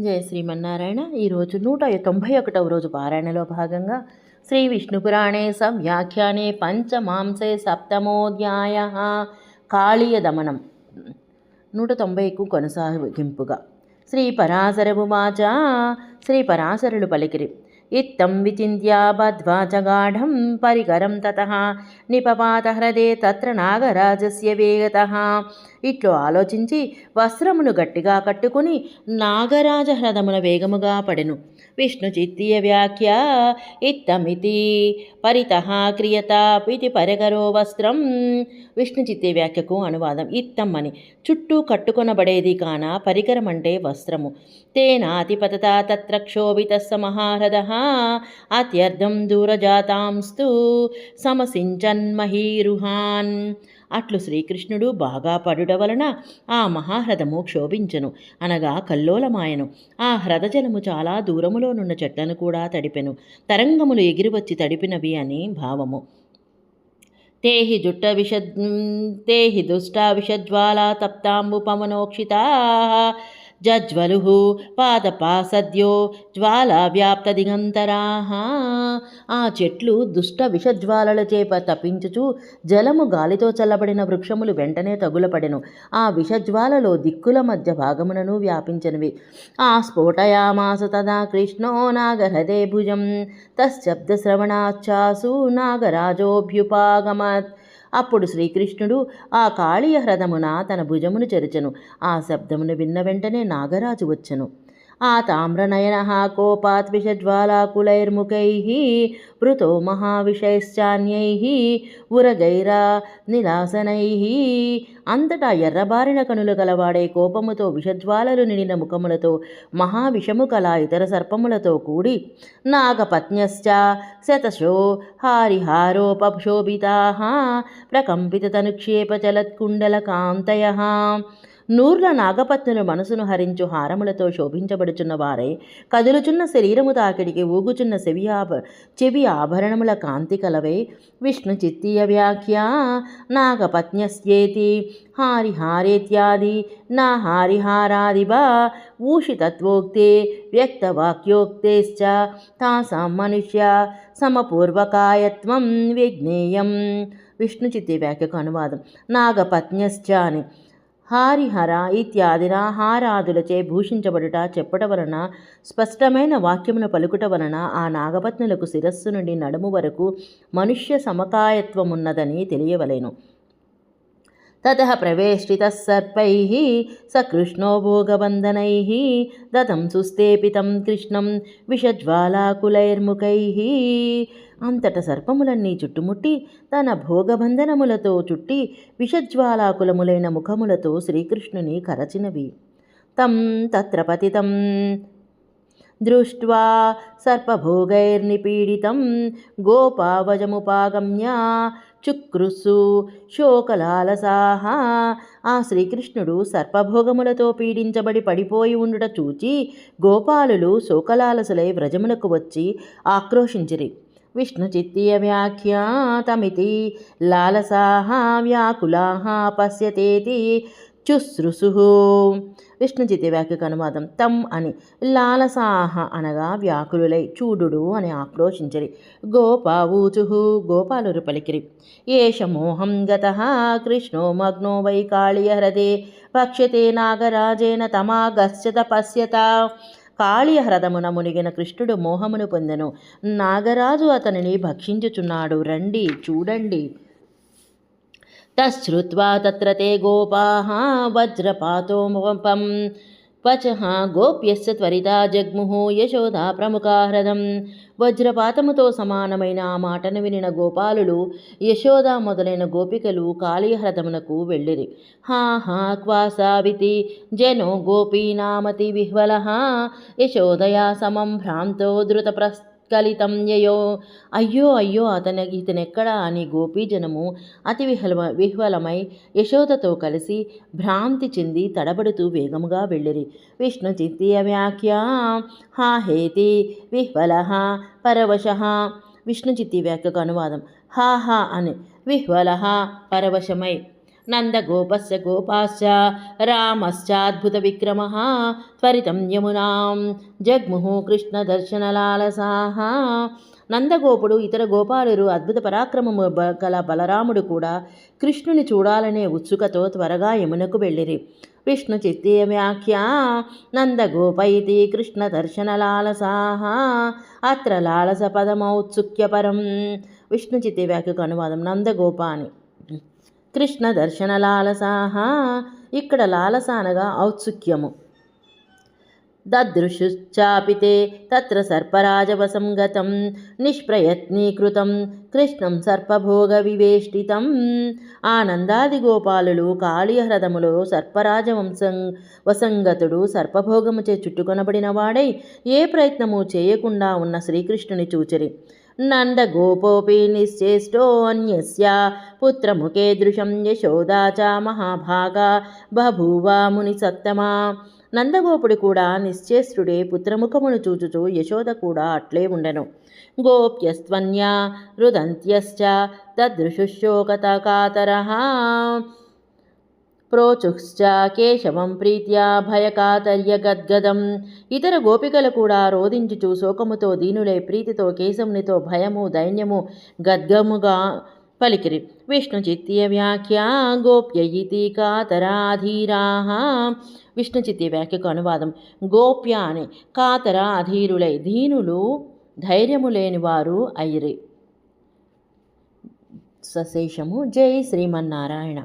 జయ శ్రీమన్నారాయణ. ఈరోజు నూట తొంభై ఒకటవ రోజు పారాయణలో భాగంగా శ్రీ విష్ణుపురాణే సవ్యాఖ్యానే పంచమాంసే సప్తమోధ్యాయ కాళీయ దమనం. నూట తొంభైకు కొనసాగింపుగా. శ్రీ పరాశరభుమాచ శ్రీ పరాశరులు పలికిరి. ఇత్తం విచింత్య బద్ధ్వా పరికరం తత నిపపాత హృదే తత్ర నాగరాజస్య వేగత. ఇట్లు ఆలోచించి వస్త్రమును గట్టిగా కట్టుకుని నాగరాజ హ్రదమున వేగముగా పడెను. విష్ణు చిత్తీయ వ్యాఖ్య ఇత్తమితి పరిత క్రియత పితి పరికరో వస్త్రం. విష్ణు చిత్తీయ వ్యాఖ్యకు అనువాదం ఇత్తం అని చుట్టూ కట్టుకొనబడేది కాన పరికరం అంటే వస్త్రము. తేనాతిపతత తత్ర క్షోభిత మహారథ అత్యర్థం దూరజాతాంస్తు సమసించన్మహీరుహాన్ అట్లు శ్రీకృష్ణుడు బాగా పడుట వలన ఆ మహాహ్రదము క్షోభించెను అనగా కల్లోలమాయను. ఆ హ్రదజలము చాలా దూరములోనున్న చెట్లను కూడా తడిపెను తరంగములు ఎగిరివచ్చి తడిపినవి అని భావము. తేహి జుట్ట విష తేహి దుష్ట విషజ్వాలా తప్తాంబు పవనోక్షితా. జజ్వలు పాదపా సద్యో జ్వాల వ్యాప్త దిగంతరా ఆ చెట్లు దుష్ట విషజ్వాలల చేప తప్పించుచు జలము గాలితో చల్లబడిన వృక్షములు వెంటనే తగులపడెను. ఆ విషజ్వాలలో దిక్కుల మధ్య భాగమునను వ్యాపించనివి. ఆ స్ఫోటయామాస తదా కృష్ణో నాగహృదే భుజం. తశ్శబ్దశ్రవణాచ్చాసు నాగరాజోభ్యుపాగమత్. అప్పుడు శ్రీకృష్ణుడు ఆ కాళీయ హ్రదమున తన భుజమును చెరచెను. ఆ శబ్దమును విన్న వెంటనే నాగరాజు వచ్చెను. ఆ తామ్రనయన కోపాత్ విషజ్వాలాకులైర్ముఖై వృతో మహావిషైశ్చాన్యై ఉరగైరా నిలాసనై అంతటా ఎర్రబారిన కనులు కలవాడే కోపముతో విషజ్వాలలు నిండిన ముఖములతో మహావిషము కల ఇతర సర్పములతో కూడి నాగపత్న్యశ్చ శతశో హారిహారోపశోభితా ప్రకంపిత తనుక్షేప కాంతయ। నూర్ల నాగపత్నుల మనసును హరించు హారములతో శోభించబడుచున్న వారై కదులుచున్న శరీరము తాకిడికి ఊగుచున్న చెవి ఆభ చెవి ఆభరణముల కాంతి కలవై. విష్ణు చిత్తీయ వ్యాఖ్య నాగపత్న్యస్యేతి హారిహారేత్యాది నా హారిహారాదిబా ఊషితత్వోక్తే వ్యక్తవాక్యోక్తేశ్చ తాసాం మనుష్య సమపూర్వకాయత్వం విజ్ఞేయం. విష్ణు చిత్తి వ్యాఖ్యకు అనువాదం. నాగపత్న్యశ్చ అని హారిహర ఇత్యాదిన హారాదులచే భూషించబడుట చెప్పట వలన స్పష్టమైన వాక్యమును పలుకుట వలన ఆ నాగపత్నులకు శిరస్సు నుండి నడుము వరకు మనుష్య సమకాయత్వమున్నదని తెలియవలేను. తత ప్రవేష్టితः సర్పైः స కృష్ణో భోగబంధనైः దతం సుస్థేపితం కృష్ణం విషజ్వాలాకులైర్ముఖైः అంతట సర్పములన్నీ చుట్టుముట్టి తన భోగబంధనములతో చుట్టి విషజ్వాలాకులములైన ముఖములతో శ్రీకృష్ణుని కరచినవి. తం తత్ర పతితం దృష్ట్వా సర్పభోగైర్నిపీడితం గోపావజముపాగమ్య చుక్రుసు శోకలాలసాహ. ఆ శ్రీకృష్ణుడు సర్పభోగములతో పీడించబడి పడిపోయి ఉండుట చూచి గోపాలులు శోకలాలసులై వ్రజములకు వచ్చి ఆక్రోశించిరి. విష్ణు చిత్తీయ వ్యాఖ్యాతమితి లాలసాహ వ్యాకులాహ పశ్యతేతి. చుశ్రుసు విష్ణు వ్యాఖ్యకు అనువాదం తం అని. లాలసాహ అనగా వ్యాకులులై చూడుడు అని ఆక్రోశించరి. గోపావూచు గోపాలురు పలికిరి. ఏష మోహం గత కృష్ణో మగ్నో వై కాళీయ పక్షతే నాగరాజేన తమాగస్యత పశ్యత. కాళీయ హ్రదమున మునిగిన కృష్ణుడు మోహమును పొందెను. నాగరాజు అతనిని భక్షించుచున్నాడు. రండి చూడండి. తశ్రుత్వా తత్ర తే వజ్రపాతో వజ్రపాతోపం వచః గోప్యస్య త్వరితా యశోద ప్రముఖ ప్రముఖాహ్రదం వజ్రపాతముతో సమానమైన ఆ మాటను వినిన గోపాలులు యశోద మొదలైన గోపికలు కాళీహ్రదమునకు వెళ్ళిరి. హా హా క్వాసావితి జనో గోపీనామతి విహ్వల. యశోదయా సమం భ్రాంతో ధృత కలితం యయో. అయ్యో అయ్యో అతని ఇతనెక్కడా అని గోపీజనము అతి విహ్వల విహ్వలమై యశోదతో కలిసి భ్రాంతి చెంది తడబడుతూ వేగముగా వెళ్ళిరి. విష్ణు చిత్తీయ వ్యాఖ్య హా హేతి విహ్వల పరవశ. విష్ణు చిత్తి వ్యాఖ్యకు అనువాదం హా హా అని విహ్వల పరవశమై. నందగోపస్య గోపాశ్చ రామశ్చాద్భుతవిక్రమः త్వరితం యమునాం జగ్ముః కృష్ణదర్శనలాలసాహ నందగోపుడు ఇతర గోపాలురు అద్భుత పరాక్రమము బ- గల బలరాముడు కూడా కృష్ణుని చూడాలనే ఉత్సుకతో త్వరగా యమునకు వెళ్ళిరి. విష్ణు చిత్తే వ్యాఖ్య నందగోపైతి కృష్ణ దర్శనలాలసాः అత్ర లాలస పదమౌత్సుక్యపరం విష్ణు చిత్తే వ్యాఖ్యకు అనువాదం నందగోప అని కృష్ణ దర్శన లాలసాహ. ఇక్కడ లాలస అనగా ఔత్సుక్యము. దదృశుశ్చాపితే తత్ర సర్పరాజవసం గతం. నిష్ప్రయత్నీకృతం. కృష్ణం సర్పభోగ వివేష్టితం. ఆనందాది గోపాలులు కాళీహ్రదములో సర్పరాజవంశం వసంగతుడు సర్పభోగముచే చే చుట్టుకొనబడినవాడై ఏ ప్రయత్నము చేయకుండా ఉన్న శ్రీకృష్ణుని చూచిరి. నందగోపోపి నిశ్చేష్టో అన్యస్య. పుత్రముఖే దృశం యశోదా చ మహాభాగా. బభూవా ముని సత్తమా. నందగోపుడు కూడా నిశ్చేష్టుడే పుత్రముఖమును చూచుచు యశోద కూడా అట్లే ఉండెను. గోప్యస్త్వన్యా రుదంత్యశ్చ. తదృశుశోకతకాతరः ప్రోచుశ్చ కేశవం ప్రీత్యా భయకాతర్య గద్గదం. ఇతర గోపికలు కూడా రోధించుచు శోకముతో దీనులై ప్రీతితో కేశమునితో భయము దైన్యము గద్గముగా పలికిరి. విష్ణుచిత్య వ్యాఖ్య గోప్య ఇతి కాతరాధీరా విష్ణు వ్యాఖ్యకు అనువాదం. గోప్య అని కాతరాధీరులై దీనులు ధైర్యము లేని వారు అయిరి సశేషము. జై శ్రీమన్నారాయణ.